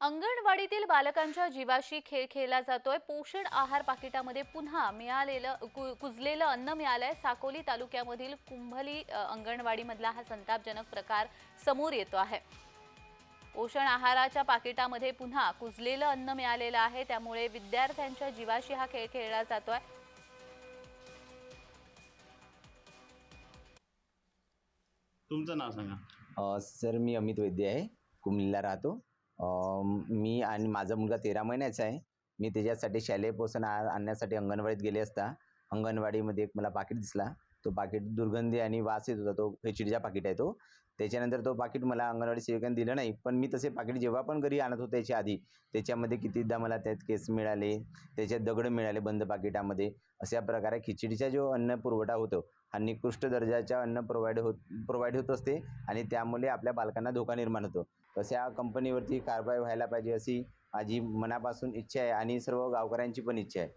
अंगणवाडीतील बालकांच्या जीवाशी खेळ खेळला जातोय. पोषण आहार पाकिटामध्ये पुन्हा मिळालेलं कु- कुजलेलं अन्न मिळालंय. साकोली तालुक्यामधील कुंभली अंगणवाडीमधला हा संतापजनक प्रकार समोर येतो आहे. पोषण आहाराच्या पाकिटामध्ये पुन्हा कुजलेलं अन्न मिळालेलं आहे. त्यामुळे विद्यार्थ्यांच्या जीवाशी हा खेळ खेळला जातोय. तुमचं नाव सांगा. सर मी अमित वैद्य आहे. कुमलीला राहतो. मी आणि माझा मुलगा तेरा महिन्याचा आहे. मी त्याच्यासाठी शालेय पोषण आहार आणण्यासाठी अंगणवाडीत गेले असता. अंगणवाडीमध्ये एक मला पाकीट दिसला. तो पाकिट दुर्गंधी आणि वास येत होता तो खिचडीचा पाकिट आहे तो. त्याच्यानंतर तो पाकिट मला अंगणवाडी सेविकांनी दिलं नाही पण मी तसे पाकिट जेव्हा पण घरी आणत होतो त्याच्या आधी त्याच्यामध्ये कितीदा मला त्यात केस मिळाले त्याच्यात दगड मिळाले बंद पाकिटामध्ये अशा प्रकारे खिचडीचा जो अन्न पुरवठा होतो हा निकृष्ट दर्जाच्या अन्न प्रोव्हाइड होत प्रोव्हाइड होत असते आणि त्यामुळे आपल्या बालकांना धोका निर्माण होतो. तशा कंपनीवरती कारवाई व्हायला पाहिजे अशी माझी मनापासून इच्छा आहे आणि सर्व गावकऱ्यांची पण इच्छा आहे.